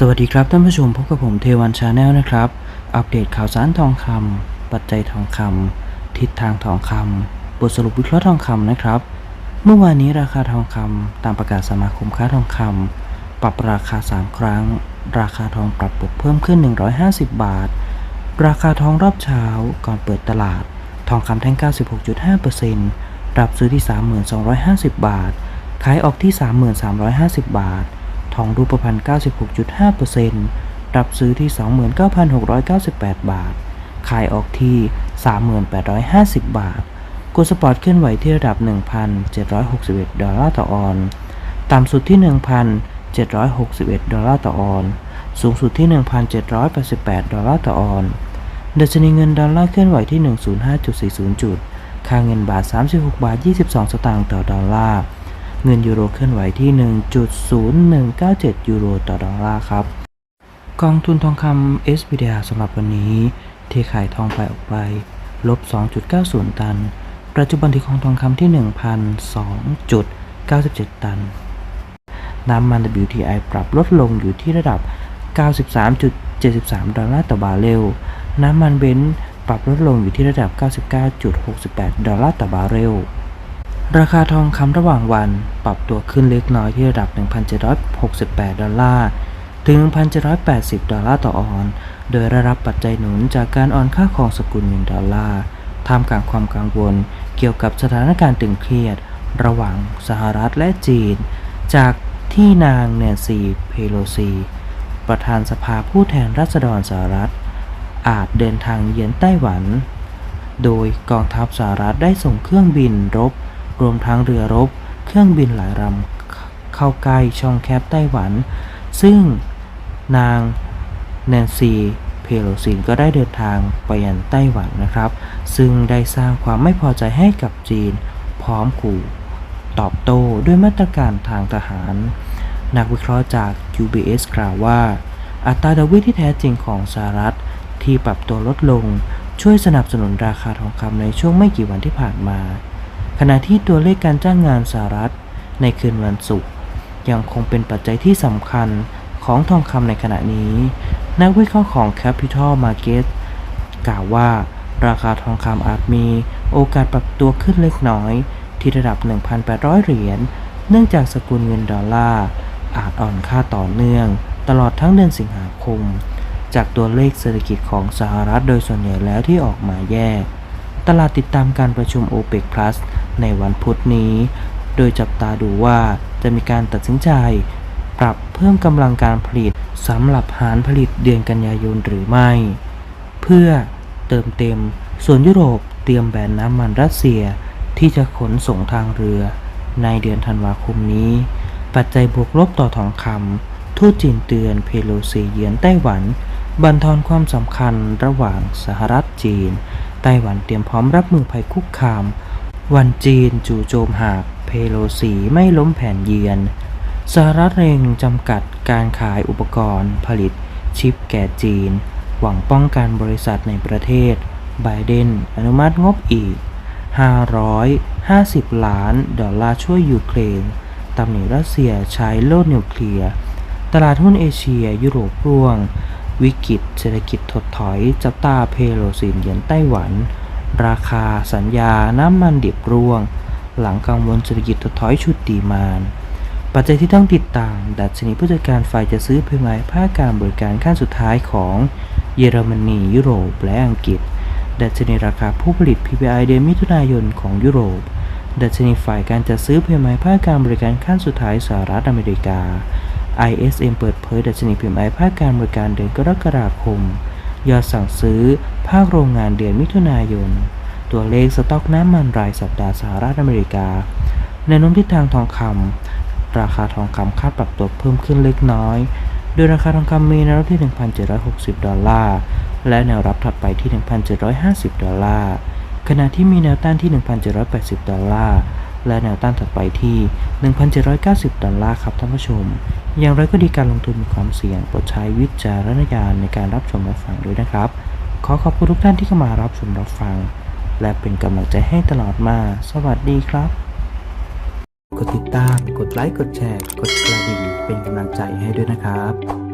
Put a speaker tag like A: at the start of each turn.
A: สวัสดีครับท่านผู้ชมพบกับผมเทวันชาแนลนะครับ อัปเดตข่าวสารทองคำปัจจัยทองคำทิศทางทองคำบทสรุปวิเคราะห์ทองคำนะครับ เมื่อวานนี้ราคาทองคำตามประกาศสมาคมค้าทองคำปรับราคา 3 ครั้ง ราคาทองปรับปรุเพิ่มขึ้น 150 บาท ราคาทองรอบเช้าก่อนเปิดตลาด ทองคำแท่ง 96.5%รับซื้อที่ 3250 บาท ขายออกที่ 3350 บาท ทองรูปพรรณ 96.5%รับซื้อที่ 29,698 บาท ขายออกที่ 3850 บาทกูสปอร์ตเคลื่อนไหวที่ระดับ 1,761 ดอลลาร์ต่อออน ต่ำสุดที่ 1,761 ดอลลาร์ต่อออน สูงสุดที่ 1,788 ดอลลาร์ต่อออนดัชนีเงินดอลลาร์เคลื่อนไหวที่ 105.40 จุด ค่าเงินบาท 36 บาท 22 สตางค์ต่อดอลลาร์ เงินยูโรเคลื่อนไหวที่ 1.0197 ยูโรต่อดอลลาร์ครับ กองทุนทองคำ SPDR สำหรับวันนี้เทขายทองไปออกไป ลบ 2.90 ตัน ปัจจุบันที่ของทองคำที่ 1,002.97 ตัน น้ำมัน WTI ปรับลดลงอยู่ที่ระดับ 93.73 ดอลลาร์ต่อบาร์เรล น้ำมันเบนซ์ปรับลดลงอยู่ที่ระดับ 99.68 ดอลลาร์ต่อบาร์เรล ราคาทองคำระหว่างวันปรับตัวขึ้นเล็กน้อยที่ระดับ 1,768 ดอลลาร์ ถึง 1,780 ดอลลาร์ต่อออน โดยได้รับปัจจัยหนุนจากการอ่อนค่าครองสกุลเงินดอลลาร์ ท่ามกลางความกังวลเกี่ยวกับสถานการณ์ตึงเครียด ระหว่างสหรัฐและจีน จากที่นางแนนซีเพโลซี ประธานสภาผู้แทนราษฎรสหรัฐ อาจเดินทางเยือนไต้หวัน โดยกองทัพสหรัฐได้ส่งเครื่องบินรบ รวมทั้งเรือรบ เครื่องบินหลายลำเข้าใกล้ช่องแคบไต้หวัน ซึ่งนางแนนซีเพโลซีก็ได้เดินทางไปยังไต้หวันนะครับ ซึ่งได้สร้างความไม่พอใจให้กับจีน พร้อมขู่ตอบโต้ด้วยมาตรการทางทหาร นักวิเคราะห์จาก UBS กล่าวว่า อัตราดอกเบี้ยที่แท้จริงของสหรัฐที่ปรับตัวลดลง ช่วยสนับสนุนราคาทองคำในช่วงไม่กี่วันที่ผ่านมา ขณะที่ตัวเลขการจ้างงานสหรัฐ ในคืนวันศุกร์ยังคงเป็นปัจจัยที่สำคัญของทองคำในขณะนี้ นักวิเคราะห์ของ Capital Market กล่าวว่า ราคาทองคำอาจมีโอกาสปรับตัวขึ้นเล็กน้อย ที่ระดับ 1,800 เหรียญ เนื่องจากสกุลเงินดอลลาร์ อาจอ่อนค่าต่อเนื่อง ตลอดทั้งเดือนสิงหาคม จากตัวเลขเศรษฐกิจของสหรัฐโดยส่วนใหญ่แล้วที่ออกมาแย่ ตลาดติดตามการประชุม OPEC Plus ในวันพุธนี้ โดยจับตาดูว่าจะมีการตัดสินใจ ปรับเพิ่มกำลังการผลิตสำหรับหารผลิตเดือนกันยายนหรือไม่ เพื่อเติมเต็ม ส่วนยุโรปเตรียมแบนน้ำมันรัสเซียที่จะขนส่งทางเรือ ในเดือนธันวาคมนี้ ปัจจัยบวกลบต่อทองคำทูตจีนเตือนเพโลซีเยือนไต้หวัน บันทอนความสำคัญระหว่างสหรัฐจีน ไต้หวันเตรียมพร้อมรับมือภัยคุกคาม วันจีนจู่โจมหากเพโลซีไม่ล้มแผนเยือนสหรัฐเร่งจำกัดการขายอุปกรณ์ผลิตชิปแก่จีน หวังป้องกันบริษัทในประเทศ ไบเดนอนุมัติงบอีก 550 ล้านดอลลาร์ช่วยยูเครนตำหนิรัสเซียใช้โล่นิวเคลียร์ ตลาดหุ้นเอเชียยุโรปร่วง วิกฤตเศรษฐกิจถดถอยจับตาเพโลซีนเยือนไต้หวัน ราคาสัญญาน้ำมันดิบร่วง หลังกังวลเศรษฐกิจถดถอยชุดดีมาน ปัจจัยที่ต้องติดตาม ดัชนีผู้จัดการฝ่ายจะซื้อเพมายภาคการบริการขั้นสุดท้ายของเยอรมนียุโรปและอังกฤษ ดัชนีราคาผู้ผลิต PPI เดือนมิถุนายนของยุโรป ดัชนีฝ่ายการจัดซื้อเพมายภาคการบริการขั้นสุดท้ายสหรัฐอเมริกา ISM เปิดเผยดัชนี PMI ภาคการบริการเดือนกรกฎาคม ยอดสั่งซื้อ ภาคโรงงานเดือนมิถุนายน ตัวเลขสต็อกน้ำมันรายสัปดาห์สหรัฐอเมริกาแนวโน้มทิศทางทองคำราคาทองคำคาดปรับตัวเพิ่มขึ้นเล็กน้อย โดยราคาทองคำมีแนวรับที่ 1,760 ดอลลาร์ และแนวรับถัดไปที่ 1,750 ดอลลาร์ ขณะที่มีแนวต้านที่ 1,780 ดอลลาร์ และแนวต้านถัดไปที่ 1,790 ดอลลาร์ครับท่านผู้ชม อย่างไรก็ดีการลงทุนมีความเสี่ยงโปรดใช้วิจารณญาณในการรับชมรับฟังด้วยนะครับ ขอขอบคุณทุกท่านที่เข้ามารับชมรับฟัง และเป็นกำลังใจให้ตลอดมา สวัสดีครับ กดติดตาม กดไลค์ กดแชร์ กดกระดิ่ง เป็นกำลังใจให้ด้วยนะครับ